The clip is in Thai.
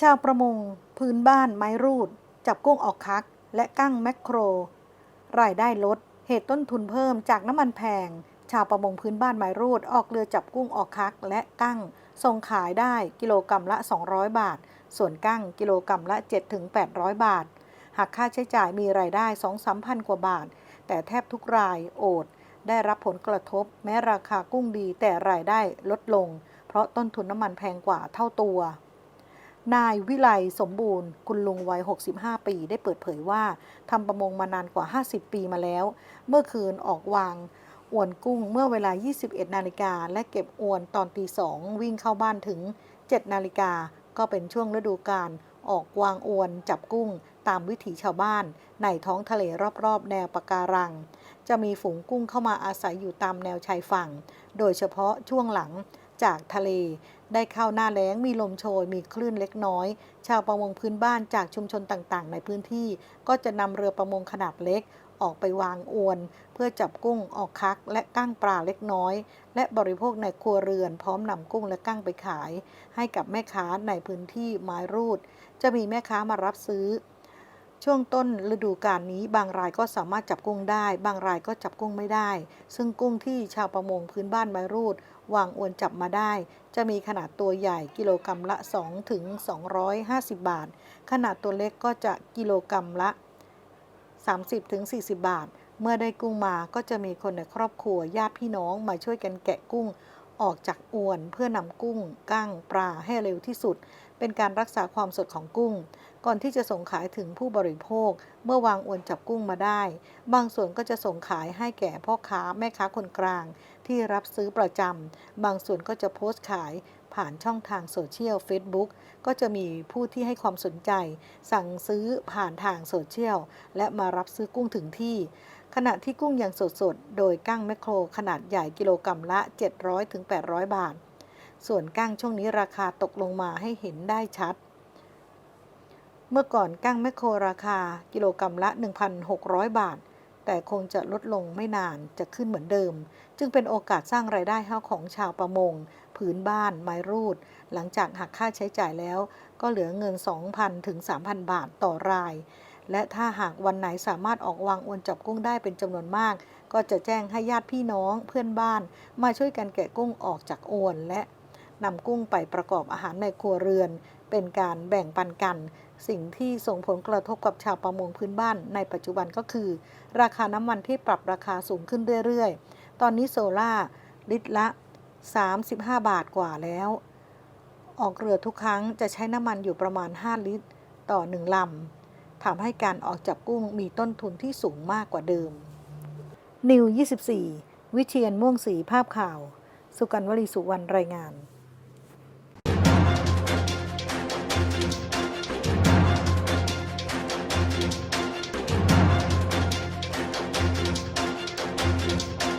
ชาวประมง พื้นบ้านไม้รูด จับกุ้งออกคัก และกั้งแมคโคร รายได้ลด เหตุต้นทุนเพิ่มจากน้ำมันแพง ชาวประมงพื้นบ้านไม้รูด ออกเรือจับกุ้งออกคัก และกั้ง ส่งขายได้กิโลกรรัมละ 200 บาท ส่วนกั้งกิโลกรรัมละ 7-800 บาท หากค่าใช้จ่ายมีรายได้2-3พันกว่าบาท แต่แทบทุกรายโอด ได้รับผลกระทบ แม้ราคากุ้งดีแต่รายได้ลดลง เพราะต้นทุนน้ำมันแพงกว่าเท่าตัว นายวิไลสมบูรณ์ คุณลุงวัย 65 ปี ได้เปิดเผยว่าทำประมงมานานกว่า 50 ปีมาแล้ว เมื่อคืนออกวางอวนกุ้งเมื่อเวลา 21 นาฬิกา และเก็บอวนตอนตีสองวิ่งเข้าบ้านถึง 7 นาฬิกา ก็เป็นช่วงฤดูกาลออกวางอวนจับกุ้งตามวิถีชาวบ้าน ในท้องทะเลรอบๆ แนวปะการัง จะมีฝูงกุ้งเข้ามาอาศัยอยู่ตามแนวชายฝั่ง โดยเฉพาะช่วงหลังจากทะเล ได้เข้าหน้าแล้งมีลมโชยมีคลื่นเล็กน้อย ชาวประมงพื้นบ้านจากชุมชนต่างๆ ในพื้นที่ ก็จะนำเรือประมงขนาดเล็ก ออกไปวางอวน เพื่อจับกุ้งออกคัก และกั้งปลาเล็กน้อย และบริโภคในครัวเรือนพร้อมนำกุ้งและกั้งไปขาย ให้กับแม่ค้าในพื้นที่ไม้รูด จะมีแม่ค้ามารับซื้อ ช่วงต้นฤดูกาลนี้บางรายก็สามารถจับกุ้งได้ บางรายก็จับกุ้งไม่ได้ ซึ่งกุ้งที่ชาวประมงพื้นบ้านไมรูดวางอวนจับมาได้ จะมีขนาดตัวใหญ่กิโลกรรัมละ 2 ถึง 250 บาท ขนาดตัวเล็กก็จะกิโลกรรัมละ 30 ถึง 40 บาท เมื่อได้กุ้งมาก็จะมีคนในครอบครัวญาติพี่น้องมาช่วยกันแกะกุ้ง ออกจากอวนเพื่อนำกุ้งกั้งปลาให้เร็วที่สุด เป็นการรักษาความสดของกุ้ง ก่อนที่จะส่งขายถึงผู้บริโภค เมื่อวางอวนจับกุ้งมาได้ บางส่วนก็จะส่งขายให้แก่พ่อค้าแม่ค้าคนกลาง ที่รับซื้อประจำบางส่วนก็จะโพสต์ขายผ่านช่องทางโซเชียล Facebook ก็จะมีผู้ที่ให้ความสนใจ สั่งซื้อผ่านทางโซเชียล และมารับซื้อกุ้งถึงที่ ขณะที่กุ้งยังสดๆ โดยกั้งแมคโครขนาดใหญ่กิโลกรรัมละ 700-800 บาท ส่วนกั้งช่วงนี้ราคาตกลงมาให้เห็นได้ชัด เมื่อก่อนกั้งแมคโครราคากิโลกรรัมละ 1,600 บาท แต่คงจะลดลงไม่นานจะขึ้นเหมือนเดิม จึงเป็นโอกาสสร้างไรายได้ให้ของชาวประมง ผืนบ้าน ไม้รูด หลังจากหักค่าใช้จ่ายแล้ว ก็เหลือเงิน 2,000ถึง3,000 บาทต่อราย และถ้าหากวันไหนสามารถออกวางอวนจับกุ้งได้เป็นจำนวนมาก ก็จะแจ้งให้ญาติพี่น้องเพื่อนบ้าน มาช่วยกันแกะกุ้งออกจากอวนและนำกุ้งไปประกอบอาหารในครัวเรือน เป็นการแบ่งปันกัน สิ่งที่ส่งผลกระทบกับชาวประมงพื้นบ้านในปัจจุบันก็คือ ราคาน้ำมันที่ปรับราคาสูงขึ้นเรื่อยๆ ตอนนี้โซล่าลิตรละ 35 บาทกว่าแล้ว ออกเรือทุกครั้งจะใช้น้ำมันอยู่ประมาณ 5 ลิตร ต่อ 1 ลำ ทำให้การออกจับกุ้งมีต้นทุนที่สูงมากกว่าเดิม นิว 24 วิเชียนม่วงสีภาพข่าว สุกันวลีสุวรรณรายงาน